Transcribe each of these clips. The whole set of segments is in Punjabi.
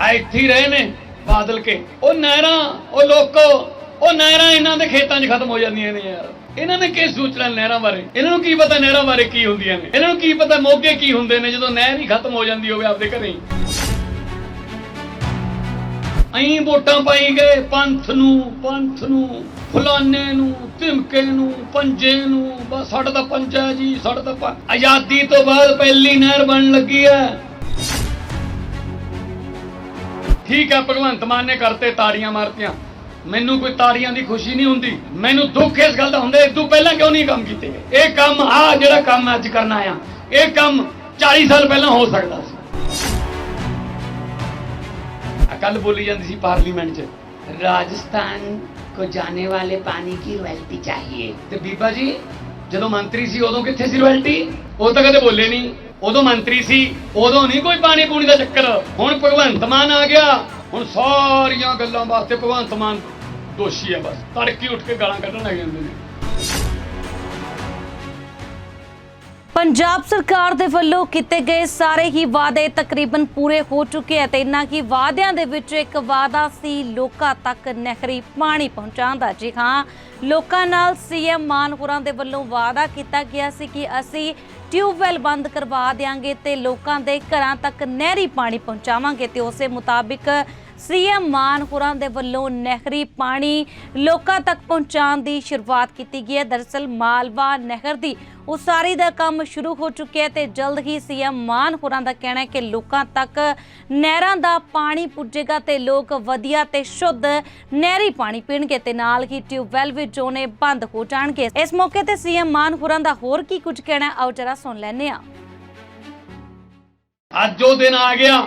ਆ ਇੱਥੇ ਹੀ ਰਹੇ ਨੇ ਬਾਦਲ ਕੇ। ਉਹ ਨਹਿਰਾਂ, ਉਹ ਲੋਕੋ, ਉਹ ਨਹਿਰਾਂ ਇਹਨਾਂ ਦੇ ਖੇਤਾਂ 'ਚ ਖਤਮ ਹੋ ਜਾਂਦੀਆਂ ਨੇ ਯਾਰ। ਇਹਨਾਂ ਨੇ ਕੀ ਸੋਚਣਾ ਨਹਿਰਾਂ ਬਾਰੇ? ਇਹਨਾਂ ਨੂੰ ਕੀ ਪਤਾ ਨਹਿਰਾਂ ਬਾਰੇ ਕੀ ਹੁੰਦੀਆਂ ਨੇ? ਇਹਨਾਂ ਨੂੰ ਕੀ ਪਤਾ ਮੋਗੇ ਕੀ ਹੁੰਦੇ ਨੇ ਜਦੋਂ ਨਹਿਰ ਹੀ ਖਤਮ ਹੋ ਜਾਂਦੀ ਹੋਵੇ ਆਪਦੇ ਘਰੇ? ਹੀ ਅਹੀਂ ਵੋਟਾਂ ਪਾਈ ਗਏ ਪੰਥ ਨੂੰ ਪੰਥ ਨੂੰ ਫਲਾਨੇ ਨੂੰ, ਧਿਮਕੇ ਨੂੰ, ਪੰਜੇ ਨੂੰ, ਬਸ ਸਾਡਾ ਤਾਂ ਪੰਜਾ ਹੈ ਜੀ, ਸਾਡਾ ਤਾਂ ਆਜ਼ਾਦੀ ਤੋਂ ਬਾਅਦ ਪਹਿਲੀ ਨਹਿਰ ਬਣ ਲੱਗੀ ਹੈ। ਠੀਕ ਹੈ ਭਗਵੰਤ ਮਾਨ ਨੇ ਕਰਤੇ ਤਾੜੀਆਂ ਮਾਰਤੀਆਂ। ਮੈਨੂੰ ਕੋਈ ਤਾੜੀਆਂ ਦੀ ਖੁਸ਼ੀ ਨਹੀਂ ਹੁੰਦੀ। ਮੈਨੂੰ ਦੁੱਖ ਇਸ ਗੱਲ ਦਾ ਹੁੰਦਾ ਇਸ ਤੋਂ ਪਹਿਲਾਂ ਕਿਉਂ ਨਹੀਂ ਕੰਮ ਕੀਤੇ? ਇਹ ਕੰਮ ਆ ਜਿਹੜਾ ਕੰਮ ਅੱਜ ਕਰਨਾ ਆ। ਇਹ ਕੰਮ 40 ਸਾਲ ਪਹਿਲਾਂ ਹੋ ਸਕਦਾ ਸੀ। ਕੱਲ ਬੋਲੀ ਜਾਂਦੀ ਸੀ ਪਾਰਲੀਮੈਂਟ 'ਚ। ਰਾਜਸਥਾਨ ਕੋ ਜਾਣੇ ਵਾਲੇ ਪਾਣੀ ਕੀ ਰਾਇਲਟੀ ਚਾਹੀਏ? ਤੇ ਬੀਬਾ ਜੀ ਜਦੋਂ ਮੰਤਰੀ ਸੀ ਉਦੋਂ ਕਿੱਥੇ ਸੀ ਰਾਇਲਟੀ ਉਹ ਤਾਂ ਕਦੇ ਬੋਲੇ ਨਹੀਂ। ਉਦੋਂ ਮੰਤਰੀ ਸੀ, ਉਦੋਂ ਨਹੀਂ ਕੋਈ ਪਾਣੀ ਪੂਣੀ ਦਾ ਚੱਕਰ। ਹੁਣ ਭਗਵੰਤ ਮਾਨ ਆ ਗਿਆ। ਹੁਣ ਸਾਰੀਆਂ ਗੱਲਾਂ ਵਾਸਤੇ ਭਗਵੰਤ ਮਾਨ ਦੋਸ਼ੀ ਹੈ ਬਸ। ਤੜਕੀ ਉੱਠ ਕੇ ਗਾਲਾਂ ਕੱਢਣ ਲੱਗ ਜਾਂਦੇ ਨੇ। ਪੰਜਾਬ ਸਰਕਾਰ ਦੇ ਵੱਲੋਂ ਕੀਤੇ ਗਏ ਸਾਰੇ ਹੀ ਵਾਅਦੇ ਤਕਰੀਬਨ ਪੂਰੇ ਹੋ ਚੁੱਕੇ ਹਨ ਤੇ ਇਨ੍ਹਾਂ ਕੀ ਵਾਅਦਿਆਂ ਦੇ ਵਿੱਚ ਇੱਕ ਵਾਅਦਾ ਸੀ, ਲੋਕਾਂ ਤੱਕ ਨਹਿਰੀ ਪਾਣੀ ਪਹੁੰਚਾਉਣ ਦਾ। ਜੀ ਹਾਂ, ਲੋਕਾਂ ਨਾਲ ਸੀਐਮ ਮਾਨ ਹੋਰਾਂ ਦੇ ਵੱਲੋਂ ਵਾਅਦਾ ਕੀਤਾ ਗਿਆ ਸੀ ਕਿ ਅਸੀਂ ਟਿਊਬਵੈਲ ਬੰਦ ਕਰਵਾ ਦੇਾਂਗੇ ਤੇ ਲੋਕਾਂ ਦੇ ਘਰਾਂ ਤੱਕ ਨਹਿਰੀ ਪਾਣੀ ਪਹੁੰਚਾਵਾਂਗੇ ਤੇ ਉਸੇ ਮੁਤਾਬਿਕ ਸੀਐਮ ਮਾਨ ਹੋਰਾਂ ਦੇ ਵੱਲੋਂ ਨਹਿਰੀ ਪਾਣੀ ਲੋਕਾਂ ਤੱਕ ਪਹੁੰਚਾਉਣ ਦੀ ਸ਼ੁਰੂਆਤ ਕੀਤੀ ਗਈ ਹੈ। ਦਰਅਸਲ ਮਾਲਵਾ ਨਹਿਰ ਦੀ ਉਸਾਰੀ ਦਾ ਕੰਮ ਸ਼ੁਰੂ ਹੋ ਚੁੱਕਿਆ ਹੈ ਤੇ ਜਲਦ ਹੀ ਸੀਐਮ ਮਾਨ ਹੋਰਾਂ ਦਾ ਕਹਿਣਾ ਹੈ ਕਿ ਲੋਕਾਂ ਤੱਕ ਨਹਿਰਾਂ ਦਾ ਪਾਣੀ ਪੁੱਜੇਗਾ ਤੇ ਲੋਕ ਵਧੀਆ ਤੇ ਸ਼ੁੱਧ ਨਹਿਰੀ ਪਾਣੀ ਪੀਣਗੇ ਤੇ ਨਾਲ ਹੀ ਟਿਊਬਵੈਲ ਵੀ ਜੋ ਨੇ ਬੰਦ ਹੋ ਜਾਣਗੇ। ਇਸ ਮੌਕੇ ਤੇ ਸੀਐਮ ਮਾਨ ਹੋਰਾਂ ਦਾ ਹੋਰ ਕੀ ਕੁਝ ਕਹਿਣਾ ਆਓ ਜਰਾ ਸੁਣ ਲੈਂਦੇ ਹਾਂ। ਅੱਜ ਉਹ ਦਿਨ ਆ ਗਿਆ।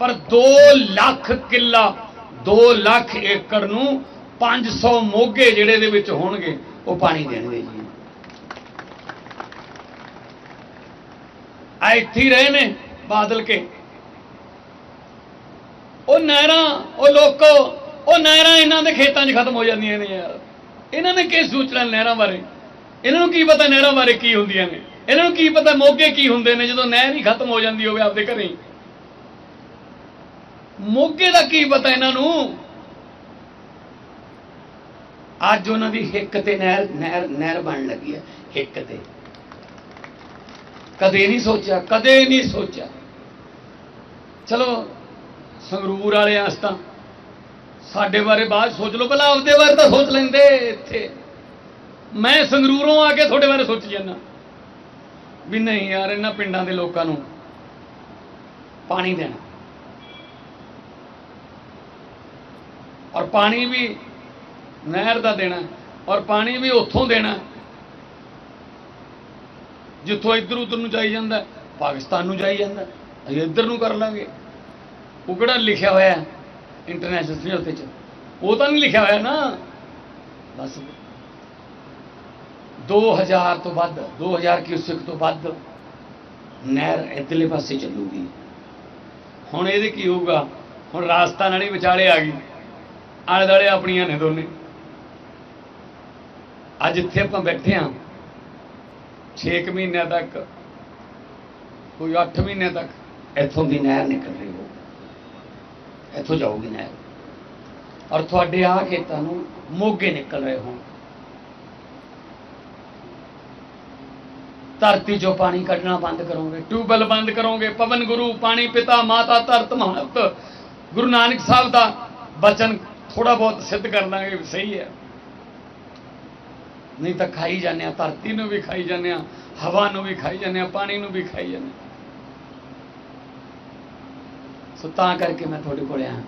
ਪਰ 2 ਲੱਖ ਕਿੱਲਾ 2 ਲੱਖ ਏਕੜ ਨੂੰ 500 ਮੋਗੇ ਜਿਹੜੇ ਦੇ ਵਿੱਚ ਹੋਣਗੇ, ਉਹ ਪਾਣੀ ਦੇਣਗੇ ਜੀ। ਆ ਇੱਥੇ ਰਹੇ ਨੇ ਬਾਦਲ ਕੇ। ਉਹ ਨਹਿਰਾਂ, ਉਹ ਲੋਕੋ, ਉਹ ਨਹਿਰਾਂ ਇਹਨਾਂ ਦੇ ਖੇਤਾਂ 'ਚ ਖਤਮ ਹੋ ਜਾਂਦੀਆਂ ਨੇ ਯਾਰ। ਇਹਨਾਂ ਨੇ ਕੀ ਸੋਚਣਾ ਨਹਿਰਾਂ ਬਾਰੇ? ਇਹਨਾਂ ਨੂੰ ਕੀ ਪਤਾ ਨਹਿਰਾਂ ਬਾਰੇ ਕੀ ਹੁੰਦੀਆਂ ਨੇ? ਇਹਨਾਂ ਨੂੰ ਕੀ ਪਤਾ ਮੋਗੇ ਕੀ ਹੁੰਦੇ ਨੇ ਜਦੋਂ ਨਹਿਰ ਹੀ ਖਤਮ ਹੋ ਜਾਂਦੀ ਹੋਵੇ ਆਪਦੇ ਘਰੇ? ਮੋਗੇ ਦਾ ਕੀ ਪਤਾ ਇਹਨਾਂ ਨੂੰ? ਅੱਜ ਉਹਨਾਂ ਦੀ ਹਿੱਕ ਤੇ ਨਹਿਰ ਨਹਿਰ ਨਹਿਰ ਬਣ ਲੱਗੀ ਹੈ, ਹਿੱਕ ਤੇ। ਕਦੇ ਨਹੀਂ ਸੋਚਿਆ, ਕਦੇ ਨਹੀਂ ਸੋਚਿਆ। ਚਲੋ, ਸੰਗਰੂਰ ਵਾਲੇ ਆਸ ਤਾਂ ਸਾਡੇ ਬਾਰੇ ਬਾਅਦ ਸੋਚ ਲਓ ਪਹਿਲਾਂ ਆਪਦੇ ਬਾਰੇ ਤਾਂ ਸੋਚ ਲੈਂਦੇ ਇੱਥੇ। ਮੈਂ ਸੰਗਰੂਰੋਂ ਆ ਕੇ ਤੁਹਾਡੇ ਬਾਰੇ ਸੋਚ ਜਾਂਦਾ। ਵੀ ਨਹੀਂ ਯਾਰ, ਇਹਨਾਂ ਪਿੰਡਾਂ ਦੇ ਲੋਕਾਂ ਨੂੰ ਪਾਣੀ ਦੇਣਾ। ਔਰ ਪਾਣੀ ਵੀ ਨਹਿਰ ਦਾ ਦੇਣਾ ਔਰ ਪਾਣੀ ਵੀ ਉੱਥੋਂ ਦੇਣਾ ਜਿੱਥੋਂ ਇੱਧਰ ਉੱਧਰ ਨੂੰ ਜਾਈ ਜਾਂਦਾ ਪਾਕਿਸਤਾਨ ਨੂੰ ਜਾਈ ਜਾਂਦਾ ਅਸੀਂ ਇੱਧਰ ਨੂੰ ਕਰ ਲਾਂਗੇ। ਉਹ ਕਿਹੜਾ ਲਿਖਿਆ ਹੋਇਆ ਇੰਟਰਨੈਸ਼ਨਲ ਸਮਝੌਤੇ 'ਚ? ਉਹ ਤਾਂ ਨਹੀਂ ਲਿਖਿਆ ਹੋਇਆ ਨਾ। ਬਸ। 2000 ਤੋਂ ਵੱਧ 2000 ਕਿਊਸਿਕ ਤੋਂ ਵੱਧ ਨਹਿਰ ਇੱਧਰਲੇ ਪਾਸੇ ਚੱਲੂਗੀ। ਹੁਣ ਇਹਦੇ ਕੀ ਹੋਊਗਾ? ਹੁਣ ਰਾਜਸਥਾਨ ਵਾਲੀ ਵਿਚਾਲੇ ਆ ਗਈ। ਆਲੇ ਦੁਆਲੇ ਆਪਣੀਆਂ ਨੇ ਦੋਨੇ। ਅੱਜ ਇੱਥੇ ਆਪਾਂ ਬੈਠੇ ਹਾਂ। 6 ਮਹੀਨਿਆਂ ਤੱਕ, ਕੋਈ 8 ਮਹੀਨਿਆਂ ਤੱਕ। ਇੱਥੋਂ ਦੀ ਨਹਿਰ ਨਿਕਲ ਰਹੀ ਹੋ ਇੱਥੋਂ ਜਾਊਗੀ ਨਹਿਰ। ਔਰ ਤੁਹਾਡੇ ਆ ਖੇਤਾਂ ਨੂੰ ਮੋਗੇ ਨਿਕਲ ਰਹੇ ਹੋਣ। ਧਰਤੀ ਚੋਂ ਪਾਣੀ ਕੱਢਣਾ ਬੰਦ ਕਰੋਗੇ। ਟਿਊਬਵੈਲ ਬੰਦ ਕਰੋਗੇ। ਪਵਨ ਗੁਰੂ, ਪਾਣੀ ਪਿਤਾ, ਮਾਤਾ, ਧਰਤ, ਮਹਤ। ਗੁਰੂ ਨਾਨਕ ਸਾਹਿਬ ਦਾ ਬਚਨ ਥੋੜਾ ਬਹੁਤ ਸਿੱਧ ਕਰ ਦਾਂਗੇ ਸਹੀ ਹੈ। ਨਹੀਂ ਤਾਂ ਖਾਈ ਜਾਂਦੇ ਆ ਧਰਤੀ ਨੂੰ ਵੀ ਖਾਈ ਜਾਂਦੇ ਆ ਹਵਾ ਨੂੰ ਵੀ ਖਾਈ ਜਾਂਦੇ ਆ ਪਾਣੀ ਨੂੰ ਵੀ ਖਾਈ ਜਾਂਦੇ ਆ ਸੋ ਤਾਂ ਕਰਕੇ ਮੈਂ ਤੁਹਾਡੇ ਕੋਲ ਆਇਆ।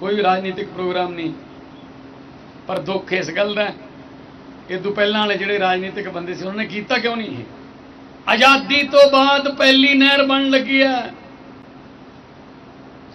ਕੋਈ ਰਾਜਨੀਤਿਕ ਪ੍ਰੋਗਰਾਮ ਨਹੀਂ ਪਰ ਦੁੱਖ ਇਸ ਗੱਲ ਦਾ ਹੈ, ਇਹ ਤੋਂ ਪਹਿਲਾਂ ਵਾਲੇ ਜਿਹੜੇ ਰਾਜਨੀਤਿਕ ਬੰਦੇ ਸੀ ਉਹਨਾਂ ਨੇ ਕੀਤਾ ਕਿਉਂ ਨਹੀਂ ਇਹ? ਆਜ਼ਾਦੀ ਤੋਂ ਬਾਅਦ ਪਹਿਲੀ ਨਹਿਰ ਬਣਨ ਲੱਗੀ ਹੈ।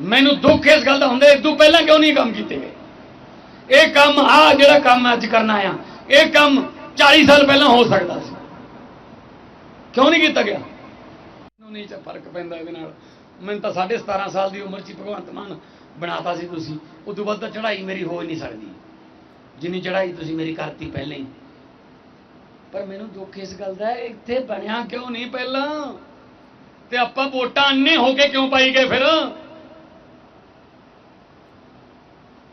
ਮੈਨੂੰ ਦੁੱਖ ਇਸ ਗੱਲ ਦਾ ਹੁੰਦਾ ਇਦੋਂ ਪਹਿਲਾਂ ਕਿਉਂ ਨਹੀਂ ਕੰਮ ਕੀਤੇ? ਗਏ ਇਹ ਕੰਮ ਆ ਜਿਹੜਾ ਕੰਮ ਅੱਜ ਕਰਨਾ ਆ। ਇਹ ਕੰਮ 40 ਸਾਲ ਪਹਿਲਾਂ ਹੋ ਸਕਦਾ ਸੀ। ਕਿਉਂ ਨਹੀਂ ਕੀਤਾ ਗਿਆ? ਮੈਨੂੰ ਨਹੀਂ ਫ਼ਰਕ ਪੈਂਦਾ ਇਹਦੇ ਨਾਲ। ਮੈਨੂੰ ਤਾਂ 17.5 ਸਾਲ ਦੀ ਉਮਰ 'ਚ ਭਗਵੰਤ ਮਾਨ ਬਣਾਤਾ ਸੀ ਤੁਸੀਂ। ਉਸ ਤੋਂ ਬਾਅਦ ਤਾਂ ਚੜ੍ਹਾਈ ਮੇਰੀ ਹੋ ਹੀ ਨਹੀਂ ਸਕਦੀ। ਜਿੰਨੀ ਚੜ੍ਹਾਈ ਤੁਸੀਂ ਮੇਰੀ ਕਰਤੀ ਪਹਿਲਾਂ ਹੀ। ਪਰ ਮੈਨੂੰ ਦੁੱਖ ਇਸ ਗੱਲ ਦਾ ਇੱਥੇ ਬਣਿਆ ਕਿਉਂ ਨਹੀਂ ਪਹਿਲਾਂ? ਤੇ ਆਪਾਂ ਵੋਟਾਂ ਅੰਨੇ ਹੋ ਕੇ ਕਿਉਂ ਪਾਈ ਗਏ ਫਿਰ?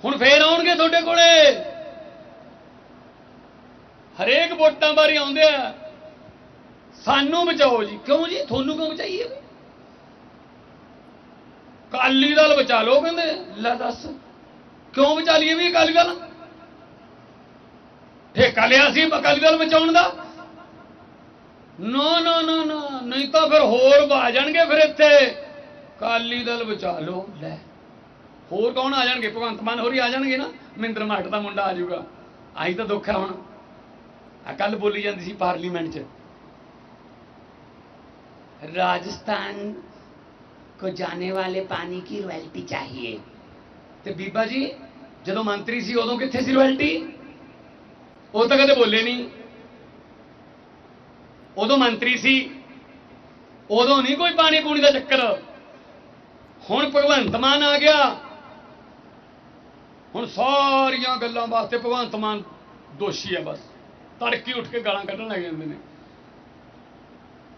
ਹੁਣ ਫੇਰ ਆਉਣਗੇ ਤੁਹਾਡੇ ਕੋਲੇ। ਹਰੇਕ ਵੋਟਾਂ ਬਾਰੇ ਆਉਂਦੇ ਆ। ਸਾਨੂੰ ਬਚਾਓ ਜੀ। ਕਿਉਂ ਜੀ? ਤੁਹਾਨੂੰ ਕਿਉਂ ਬਚਾਈਏ ਕਾਲੀ ਦਲ ਬਚਾ ਲਓ ਕਹਿੰਦੇ। ਲੈ ਦੱਸ। ਕਿਉਂ ਬਚਾ ਲਈਏ ਵੀ ਅਕਾਲੀ ਦਲ? ਠੇਕਾ ਲਿਆ ਸੀ ਅਕਾਲੀ ਦਲ ਬਚਾਉਣ ਦਾ। ਨੋ ਨੋ ਨੋ ਨੋ। ਨਹੀਂ ਤਾਂ ਫਿਰ ਹੋਰ ਆ ਜਾਣਗੇ ਫਿਰ ਇੱਥੇ। ਕਾਲੀ ਦਲ ਬਚਾ ਲਓ। ਲੈ। ਹੋਰ ਕੌਣ ਆ ਜਾਣਗੇ? ਭਗਵੰਤ ਮਾਨ ਹੋਰੀ ਆ ਜਾਣਗੇ ਨਾ? ਮਹਿੰਦਰ ਮਾਟ ਦਾ ਮੁੰਡਾ ਆ ਜਾਊਗਾ। ਆਹੀ ਤਾਂ ਦੁੱਖ ਹੈ ਹੁਣ। ਆ ਕੱਲ ਬੋਲੀ ਜਾਂਦੀ ਸੀ ਪਾਰਲੀਮੈਂਟ 'ਚ। ਰਾਜਸਥਾਨ ਕੋ ਜਾਣੇ ਵਾਲੇ ਪਾਣੀ की रॉयल्टी ਚਾਹੀਏ? ਤੇ ਬੀਬਾ ਜੀ, ਜਦੋਂ ਮੰਤਰੀ ਸੀ ਉਦੋਂ ਕਿੱਥੇ ਸੀ ਰॉयल्टी ਉਹ ਤਾਂ ਕਦੇ ਬੋਲੇ ਨਹੀਂ। ਉਦੋਂ ਮੰਤਰੀ ਸੀ, ਉਦੋਂ ਨਹੀਂ ਕੋਈ ਪਾਣੀ ਪੂਣੀ ਦਾ ਚੱਕਰ। ਹੁਣ ਭਗਵੰਤ ਮਾਨ ਆ ਗਿਆ। ਹੁਣ ਸਾਰੀਆਂ ਗੱਲਾਂ ਵਾਸਤੇ ਭਗਵੰਤ ਮਾਨ ਦੋਸ਼ੀ ਹੈ ਬਸ। ਤੜਕੀ ਉੱਠ ਕੇ ਗਾਲਾਂ ਕੱਢਣ ਲੱਗ ਜਾਂਦੇ ਨੇ।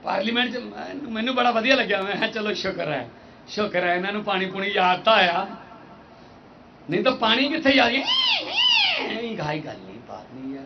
ਪਾਰਲੀਮੈਂਟ 'ਚ ਮੈਨੂੰ- ਬੜਾ ਵਧੀਆ ਲੱਗਿਆ। ਮੈਂ ਕਿਹਾ ਚਲੋ ਸ਼ੁਕਰ ਹੈ। ਸ਼ੁਕਰ ਹੈ, ਇਹਨਾਂ ਨੂੰ ਪਾਣੀ ਪੂਣੀ ਯਾਦ ਤਾਂ ਆਇਆ। ਨਹੀਂ ਤਾਂ ਪਾਣੀ ਕਿੱਥੇ ਯਾਦ ਹੈ? ਗਾਈ ਗੱਲ ਨਹੀਂ, ਬਾਤ ਨਹੀਂ ਯਾਰ